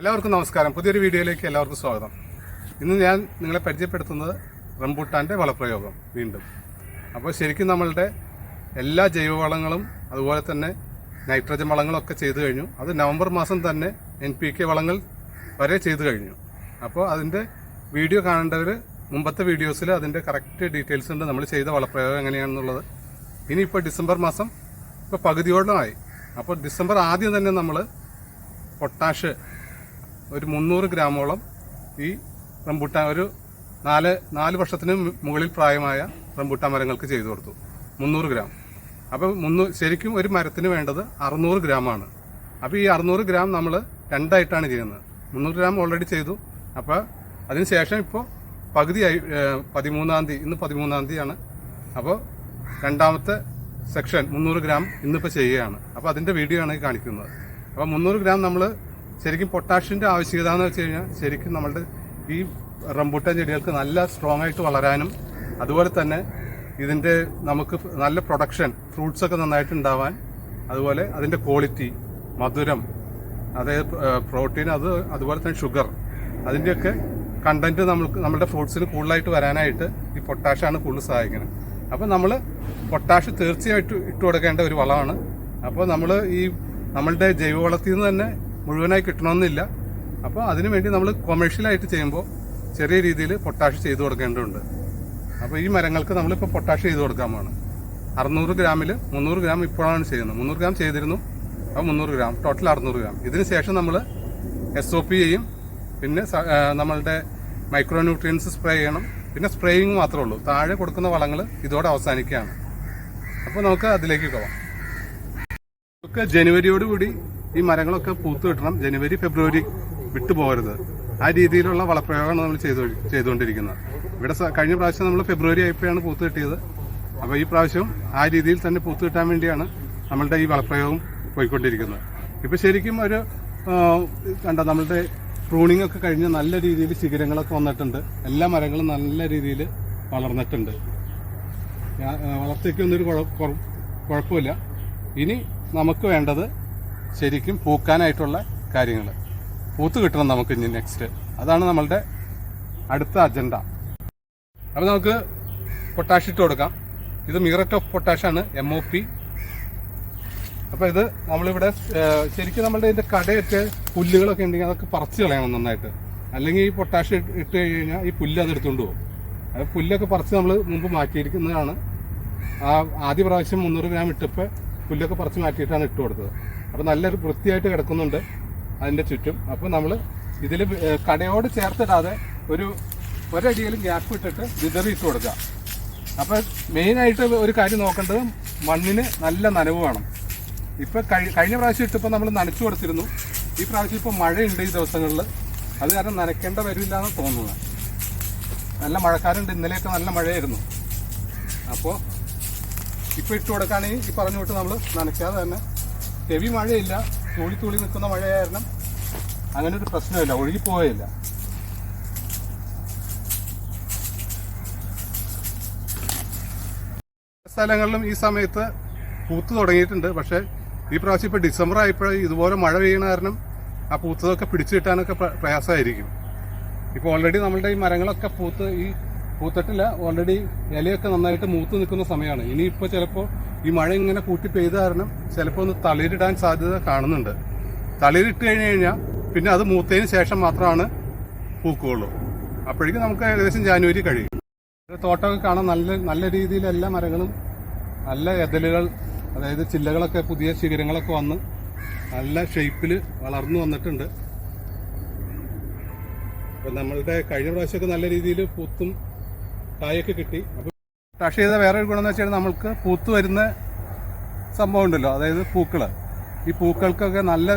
എല്ലാവർക്കും നമസ്കാരം. പുതിയൊരു വീഡിയോയിലേക്ക് എല്ലാവർക്കും സ്വാഗതം. ഇന്ന് ഞാൻ നിങ്ങളെ പരിചയപ്പെടുത്തുന്നത് റംബൂട്ടാന്റെ വളപ്രയോഗം വീണ്ടും. അപ്പോൾ ശരിക്കും നമ്മളുടെ എല്ലാ ജൈവവളങ്ങളും അതുപോലെ തന്നെ നൈട്രജൻ വളങ്ങളൊക്കെ ചെയ്തു കഴിഞ്ഞു. അത് നവംബർ മാസം തന്നെ എൻ പി കെ വളങ്ങൾ വരെ ചെയ്തു കഴിഞ്ഞു. അപ്പോൾ അതിന്റെ വീഡിയോ കാണേണ്ടവർ മുമ്പത്തെ വീഡിയോസിൽ അതിന്റെ കറക്റ്റ് ഡീറ്റെയിൽസ് ഉണ്ട്. നമ്മൾ ചെയ്ത വളപ്രയോഗം എങ്ങനെയാണെന്നുള്ളത്. ഇനി ഇനിയിപ്പോൾ ഡിസംബർ മാസം ഇപ്പോൾ പകുതിയോളമായി അപ്പോൾ ഡിസംബർ ആദ്യം തന്നെ നമ്മൾ പൊട്ടാഷ് ഒരു മുന്നൂറ് ഗ്രാമോളം ഈ റംബുട്ടാൻ ഒരു നാല് നാല് വർഷത്തിന് മുകളിൽ പ്രായമായ റംബുട്ടാൻ മരങ്ങൾക്ക് ചെയ്തു കൊടുത്തു. മുന്നൂറ് ഗ്രാം. അപ്പോൾ മുന്നൂ ശരിക്കും ഒരു മരത്തിന് വേണ്ടത് അറുന്നൂറ് ഗ്രാമാണ്. അപ്പോൾ ഈ അറുന്നൂറ് ഗ്രാം നമ്മൾ രണ്ടായിട്ടാണ് ചെയ്യുന്നത്. മുന്നൂറ് ഗ്രാം ഓൾറെഡി ചെയ്തു. അപ്പോൾ അതിനുശേഷം ഇപ്പോൾ പകുതിയായി പതിമൂന്നാം തീയതി ഇന്ന് പതിമൂന്നാം തീയതിയാണ്. അപ്പോൾ രണ്ടാമത്തെ സെക്ഷൻ മുന്നൂറ് ഗ്രാം ഇന്നിപ്പോൾ ചെയ്യുകയാണ്. അപ്പോൾ അതിന്റെ വീഡിയോ ആണ് കാണിക്കുന്നത്. അപ്പോൾ മുന്നൂറ് ഗ്രാം നമ്മൾ ശരിക്കും പൊട്ടാഷ്യന്റെ ആവശ്യകത എന്ന് വെച്ച് കഴിഞ്ഞാൽ ശരിക്കും നമ്മളുടെ ഈ റംബൂട്ടാൻ ചെടികൾക്ക് നല്ല സ്ട്രോങ് ആയിട്ട് വളരാനും അതുപോലെ തന്നെ ഇതിന്റെ നമുക്ക് നല്ല പ്രൊഡക്ഷൻ ഫ്രൂട്ട്സ് ഒക്കെ നന്നായിട്ട് ഉണ്ടാവാൻ അതുപോലെ അതിന്റെ ക്വാളിറ്റി മധുരം അതായത് പ്രോട്ടീൻ അത് അതുപോലെ തന്നെ ഷുഗർ അതിന്റെയൊക്കെ കണ്ടന്റ് നമ്മൾക്ക് നമ്മുടെ ഫ്രൂട്ട്സിന് കൂടുതലായിട്ട് വരാനായിട്ട് ഈ പൊട്ടാഷാണ് കൂടുതൽ സഹായിക്കുന്നത്. അപ്പോൾ നമ്മൾ പൊട്ടാഷ് തീർച്ചയായിട്ടും ഇട്ട് കൊടുക്കേണ്ട ഒരു വളമാണ്. അപ്പോൾ നമ്മൾ ഈ നമ്മളുടെ ജൈവവളത്തിൽ നിന്ന് തന്നെ മുഴുവനായി കിട്ടണമെന്നില്ല. അപ്പോൾ അതിനുവേണ്ടി നമ്മൾ കൊമേഴ്ഷ്യലായിട്ട് ചെയ്യുമ്പോൾ ചെറിയ രീതിയിൽ പൊട്ടാഷ് ചെയ്തു കൊടുക്കേണ്ടതുണ്ട്. അപ്പോൾ ഈ മരങ്ങൾക്ക് നമ്മളിപ്പോൾ പൊട്ടാഷ് ചെയ്ത് കൊടുക്കാമാണ്. അറുന്നൂറ് ഗ്രാമിൽ മുന്നൂറ് ഗ്രാം ഇപ്പോഴാണ് ചെയ്യുന്നത്. മുന്നൂറ് ഗ്രാം ചെയ്തിരുന്നു അപ്പോൾ മുന്നൂറ് ഗ്രാം. ടോട്ടൽ അറുന്നൂറ് ഗ്രാം. ഇതിന് ശേഷം നമ്മൾ എസ് ഒ പി ചെയ്യും. പിന്നെ നമ്മളുടെ മൈക്രോ ന്യൂട്രിയൻസ് സ്പ്രേ ചെയ്യണം. പിന്നെ സ്പ്രേയിങ് മാത്രമേ ഉള്ളൂ. താഴെ കൊടുക്കുന്ന വളങ്ങൾ ഇതോടെ അവസാനിക്കുകയാണ്. അപ്പോൾ നമുക്ക് അതിലേക്ക് പോവാം. നമുക്ക് ജനുവരിയോടുകൂടി ഈ മരങ്ങളൊക്കെ പൂത്ത് കിട്ടണം. ജനുവരി ഫെബ്രുവരി വിട്ടു പോകരുത്. ആ രീതിയിലുള്ള വളപ്രയോഗമാണ് നമ്മൾ ചെയ്തു ചെയ്തുകൊണ്ടിരിക്കുന്നത്. ഇവിടെ കഴിഞ്ഞ പ്രാവശ്യം നമ്മൾ ഫെബ്രുവരി ആയപ്പോഴാണ് പൂത്ത് കിട്ടിയത്. അപ്പോൾ ഈ പ്രാവശ്യം ആ രീതിയിൽ തന്നെ പൂത്ത് കിട്ടാൻ വേണ്ടിയാണ് നമ്മളുടെ ഈ വളപ്രയോഗം പോയിക്കൊണ്ടിരിക്കുന്നത്. ഇപ്പോൾ ശരിക്കും ഒരു കണ്ട നമ്മളുടെ പ്രൂണിംഗ് ഒക്കെ കഴിഞ്ഞ് നല്ല രീതിയിൽ ശിഖരങ്ങളൊക്കെ വന്നിട്ടുണ്ട്. എല്ലാ മരങ്ങളും നല്ല രീതിയിൽ വളർന്നിട്ടുണ്ട്. വളർച്ചയ്ക്ക് ആ, ഒരു കുറ- കുഴപ്പമില്ല. ഇനി നമുക്ക് വേണ്ടത് ശരിക്കും പൂക്കാനായിട്ടുള്ള കാര്യങ്ങൾ പൂത്ത് കിട്ടണം നമുക്ക് ഇനി നെക്സ്റ്റ് അതാണ് നമ്മളുടെ അടുത്ത അജണ്ട അപ്പോൾ നമുക്ക് പൊട്ടാഷ് ഇട്ട് കൊടുക്കാം. ഇത് മിററ്റ് ഓഫ് പൊട്ടാഷാണ് എം ഒ പി അപ്പോൾ ഇത് നമ്മളിവിടെ ശരിക്കും നമ്മളുടെ ഇതിന്റെ കടയൊക്കെ പുല്ലുകളൊക്കെ ഉണ്ടെങ്കിൽ അതൊക്കെ പറിച്ച് കളയണം നന്നായിട്ട്. അല്ലെങ്കിൽ ഈ പൊട്ടാഷ് ഇട്ട് കഴിഞ്ഞാൽ ഈ പുല്ല് അത് എടുത്തുകൊണ്ട് പോകും. അത് പുല്ലൊക്കെ പറിച്ച് നമ്മൾ മുമ്പ് മാറ്റിയിരിക്കുന്നതാണ്. ആ ആദ്യ പ്രാവശ്യം മുന്നൂറ് ഗ്രാം ഇട്ടപ്പോൾ പുല്ലൊക്കെ പറിച്ച് മാറ്റിയിട്ടാണ് ഇട്ട് കൊടുത്തത്. അപ്പോൾ നല്ലൊരു വൃത്തിയായിട്ട് കിടക്കുന്നുണ്ട് അതിന്റെ ചുറ്റും. അപ്പോൾ നമ്മൾ ഇതിൽ കടയോട് ചേർത്തിടാതെ ഒരു ഒരടിയിലും ഗ്യാപ്പ് ഇട്ടിട്ട് വിതറി ഇട്ട് കൊടുക്കുക. അപ്പോൾ മെയിനായിട്ട് ഒരു കാര്യം നോക്കേണ്ടത് മണ്ണിന് നല്ല നനവ് വേണം. ഇപ്പോൾ കഴി കഴിഞ്ഞ പ്രാവശ്യം ഇട്ടപ്പോൾ നമ്മൾ നനച്ചു കൊടുത്തിരുന്നു. ഈ പ്രാവശ്യം ഇപ്പോൾ മഴയുണ്ട് ഈ ദിവസങ്ങളിൽ അത് കാരണം നനയ്ക്കേണ്ട വരില്ല എന്ന് തോന്നുന്നത്. നല്ല മഴക്കാരുണ്ട് ഇന്നലെയൊക്കെ നല്ല മഴയായിരുന്നു. അപ്പോൾ ഇപ്പോൾ ഇട്ട് കൊടുക്കുകയാണെങ്കിൽ ഈ പറഞ്ഞു വിട്ട് നമ്മൾ നനയ്ക്കാതെ തന്നെ ഹെവി മഴയില്ല. തൂളി തൂളി നിൽക്കുന്ന മഴ കാരണം അങ്ങനെ ഒരു പ്രശ്നമില്ല. ഒഴുകി പോവുകയില്ല സ്ഥലങ്ങളിലും ഈ സമയത്ത് പൂത്ത് തുടങ്ങിയിട്ടുണ്ട്. പക്ഷേ ഈ പ്രാവശ്യം ഇപ്പോൾ ഡിസംബർ ആയപ്പോൾ ഇതുപോലെ മഴ പെയ്യണ കാരണം ആ പൂത്തതൊക്കെ പിടിച്ചു കിട്ടാനൊക്കെ പ്ര- പ്രയാസമായിരിക്കും. ഇപ്പോൾ ഓൾറെഡി നമ്മളുടെ ഈ മരങ്ങളൊക്കെ പൂത്ത് ഈ പൂത്തിട്ടില്ല. ഓൾറെഡി ഇലയൊക്കെ നന്നായിട്ട് മൂത്ത് നിൽക്കുന്ന സമയമാണ്. ഇനിയിപ്പോൾ ചിലപ്പോൾ ഈ മഴ ഇങ്ങനെ കൂട്ടി പെയ്ത കാരണം ചിലപ്പോൾ ഒന്ന് തളിരിടാൻ സാധ്യത കാണുന്നുണ്ട്. തളിരിട്ട് കഴിഞ്ഞ് കഴിഞ്ഞാൽ പിന്നെ അത് മൂത്തതിന് ശേഷം മാത്രമാണ് പൂക്കുകയുള്ളൂ അപ്പോഴേക്കും നമുക്ക് ഏകദേശം ജാനുവരി കഴിയും. തോട്ടമൊക്കെ കാണാൻ നല്ല നല്ല രീതിയിൽ എല്ലാ മരങ്ങളും നല്ല എതലുകൾ അതായത് ചില്ലകളൊക്കെ പുതിയ ശിഖരങ്ങളൊക്കെ വന്ന് നല്ല ഷേപ്പിൽ വളർന്നു വന്നിട്ടുണ്ട്. അപ്പം നമ്മളുടെ കഴിഞ്ഞ പ്രാവശ്യമൊക്കെ നല്ല രീതിയിൽ പൂത്തും കായൊക്കെ കിട്ടി. ടഷ് ചെയ്ത വേറെ ഒരു ഗുണം എന്ന് വെച്ചാൽ നമ്മൾക്ക് പൂത്തു വരുന്ന സംഭവം ഉണ്ടല്ലോ. അതായത് പൂക്കൾ ഈ പൂക്കൾക്കൊക്കെ നല്ല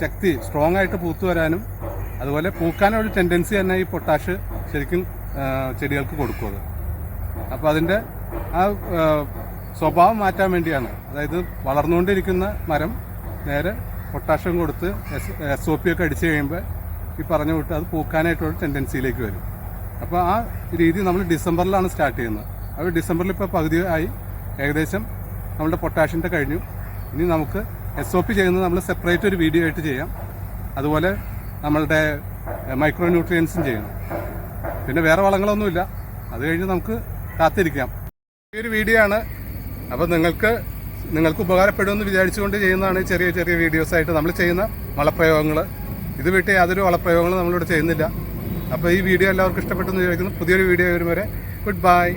ശക്തി സ്ട്രോങ് ആയിട്ട് പൂത്തു വരാനും അതുപോലെ പൂക്കാനൊരു ടെൻഡൻസി തന്നെ ഈ പൊട്ടാഷ് ശരിക്കും ചെടികൾക്ക് കൊടുക്കും അത്. അപ്പോൾ അതിന്റെ ആ, സ്വഭാവം മാറ്റാൻ വേണ്ടിയാണ്. അതായത് വളർന്നുകൊണ്ടിരിക്കുന്ന മരം നേരെ പൊട്ടാഷ്യം കൊടുത്ത് എസ് എസ് ഒ പി ഒക്കെ അടിച്ചു കഴിയുമ്പോൾ ഈ പറഞ്ഞു വിട്ട് അത് പൂക്കാനായിട്ടുള്ള ടെൻഡൻസിയിലേക്ക് വരും. അപ്പോൾ ആ രീതി നമ്മൾ ഡിസംബറിലാണ് സ്റ്റാർട്ട് ചെയ്യുന്നത്. അപ്പോൾ ഡിസംബറിൽ ഇപ്പോൾ പകുതി ആയി. ഏകദേശം നമ്മുടെ പൊട്ടാഷ്യന്റെ കഴിഞ്ഞു. ഇനി നമുക്ക് എസ് ഒ പി ചെയ്യുന്നത് നമ്മൾ സെപ്പറേറ്റ് ഒരു വീഡിയോ ആയിട്ട് ചെയ്യാം. അതുപോലെ നമ്മളുടെ മൈക്രോ ന്യൂട്രിയൻസും ചെയ്യണം. പിന്നെ വേറെ വളങ്ങളൊന്നുമില്ല. അത് കഴിഞ്ഞ് നമുക്ക് കാത്തിരിക്കാം. ഈ ഒരു വീഡിയോ ആണ്. അപ്പോൾ നിങ്ങൾക്ക് നിങ്ങൾക്ക് ഉപകാരപ്പെടുമെന്ന് വിചാരിച്ചുകൊണ്ട് ചെയ്യുന്നതാണ് ചെറിയ ചെറിയ വീഡിയോസായിട്ട് നമ്മൾ ചെയ്യുന്ന വളപ്രയോഗങ്ങൾ ഇത് വിട്ട് യാതൊരു വളപ്രയോഗങ്ങളും നമ്മളിവിടെ ചെയ്യുന്നില്ല. അപ്പോൾ ഈ വീഡിയോ എല്ലാവർക്കും ഇഷ്ടപ്പെട്ടെന്ന് വിചാരിക്കുന്നു. പുതിയൊരു വീഡിയോ വരും വരെ ഗുഡ് ബൈ.